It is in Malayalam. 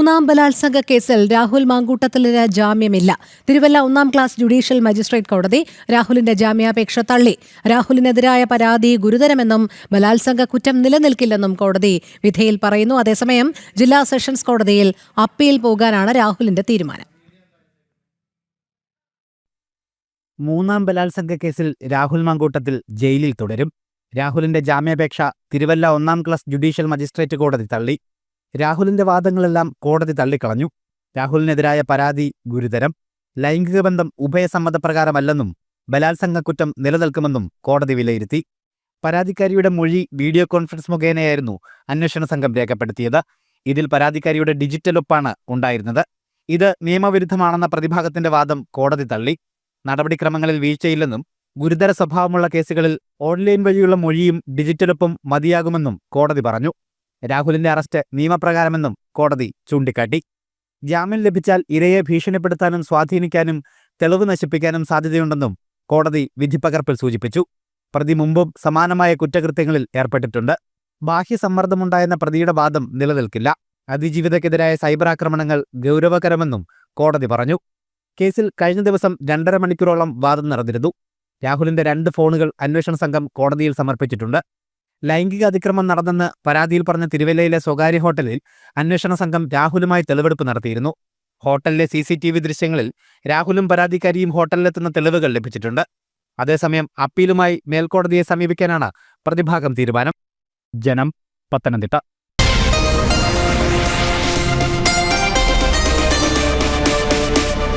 മൂന്നാം ബലാത്സംഗ കേസിൽ രാഹുൽ മാങ്കൂട്ടത്തിലിന് ജാമ്യമില്ല. തിരുവല്ല ഒന്നാം ക്ലാസ് ജുഡീഷ്യൽ മജിസ്ട്രേറ്റ് കോടതി രാഹുലിന്റെ ജാമ്യാപേക്ഷ തള്ളി. രാഹുലിനെതിരായ പരാതി ഗുരുതരമെന്നും ബലാത്സംഗ കുറ്റം നിലനിൽക്കില്ലെന്നും കോടതി വിധിയിൽ പറയുന്നു. അതേസമയം ജില്ലാ സെഷൻസ് കോടതിയിൽ അപ്പീൽ പോകാനാണ് രാഹുലിന്റെ തീരുമാനം. മൂന്നാം ബലാത്സംഗ കേസിൽ രാഹുൽ മാങ്കൂട്ടത്തിൽ ജയിലിൽ തുടരും. രാഹുലിന്റെ ജാമ്യാപേക്ഷ തിരുവല്ല ഒന്നാം ക്ലാസ് ജുഡീഷ്യൽ മജിസ്ട്രേറ്റ് കോടതി തള്ളി. രാഹുലിന്റെ വാദങ്ങളെല്ലാം കോടതി തള്ളിക്കളഞ്ഞു. രാഹുലിനെതിരായ പരാതി ഗുരുതരം. ലൈംഗിക ബന്ധം ഉഭയസമ്മതപ്രകാരമല്ലെന്നും ബലാത്സംഗ കുറ്റം നിലനിൽക്കുമെന്നും കോടതി വിലയിരുത്തി. പരാതിക്കാരിയുടെ മൊഴി വീഡിയോ കോൺഫറൻസ് മുഖേനയായിരുന്നു അന്വേഷണ സംഘം രേഖപ്പെടുത്തിയത്. ഇതിൽ പരാതിക്കാരിയുടെ ഡിജിറ്റൽ ഒപ്പാണ് ഉണ്ടായിരുന്നത്. ഇത് നിയമവിരുദ്ധമാണെന്ന പ്രതിഭാഗത്തിന്റെ വാദം കോടതി തള്ളി. നടപടിക്രമങ്ങളിൽ വീഴ്ചയില്ലെന്നും ഗുരുതര സ്വഭാവമുള്ള കേസുകളിൽ ഓൺലൈൻ വഴിയുള്ള മൊഴിയും ഡിജിറ്റലൊപ്പും മതിയാകുമെന്നും കോടതി പറഞ്ഞു. രാഹുലിന്റെ അറസ്റ്റ് നിയമപ്രകാരമെന്നും കോടതി ചൂണ്ടിക്കാട്ടി. ജാമ്യം ലഭിച്ചാൽ ഇരയെ ഭീഷണിപ്പെടുത്താനും സ്വാധീനിക്കാനും തെളിവ് നശിപ്പിക്കാനും സാധ്യതയുണ്ടെന്നും കോടതി വിധിപ്പകർപ്പിൽ സൂചിപ്പിച്ചു. പ്രതി മുമ്പും സമാനമായ കുറ്റകൃത്യങ്ങളിൽ ഏർപ്പെട്ടിട്ടുണ്ട്. ബാഹ്യസമ്മർദ്ദമുണ്ടായെന്ന പ്രതിയുടെ വാദം നിലനിൽക്കില്ല. അതിജീവിതക്കെതിരായ സൈബർ ആക്രമണങ്ങൾ ഗൗരവകരമെന്നും കോടതി പറഞ്ഞു. കേസിൽ കഴിഞ്ഞ ദിവസം രണ്ടര മണിക്കൂറോളം വാദം നടന്നിരുന്നു രാഹുലിന്റെ രണ്ട് ഫോണുകൾ അന്വേഷണ സംഘം കോടതിയിൽ സമർപ്പിച്ചിട്ടുണ്ട്. ലൈംഗിക അതിക്രമം നടന്നെന്ന് പരാതിയിൽ പറഞ്ഞ തിരുവല്ലയിലെ സ്വകാര്യ ഹോട്ടലിൽ അന്വേഷണ സംഘം രാഹുലുമായി തെളിവെടുപ്പ് നടത്തിയിരുന്നു. ഹോട്ടലിലെ സി സി ടി വി ദൃശ്യങ്ങളിൽ രാഹുലും പരാതിക്കാരിയും ഹോട്ടലിലെത്തുന്ന തെളിവുകൾ ലഭിച്ചിട്ടുണ്ട്. അതേസമയം അപ്പീലുമായി മേൽക്കോടതിയെ സമീപിക്കാനാണ് പ്രതിഭാഗം തീരുമാനം. ജനം പത്തനംതിട്ട.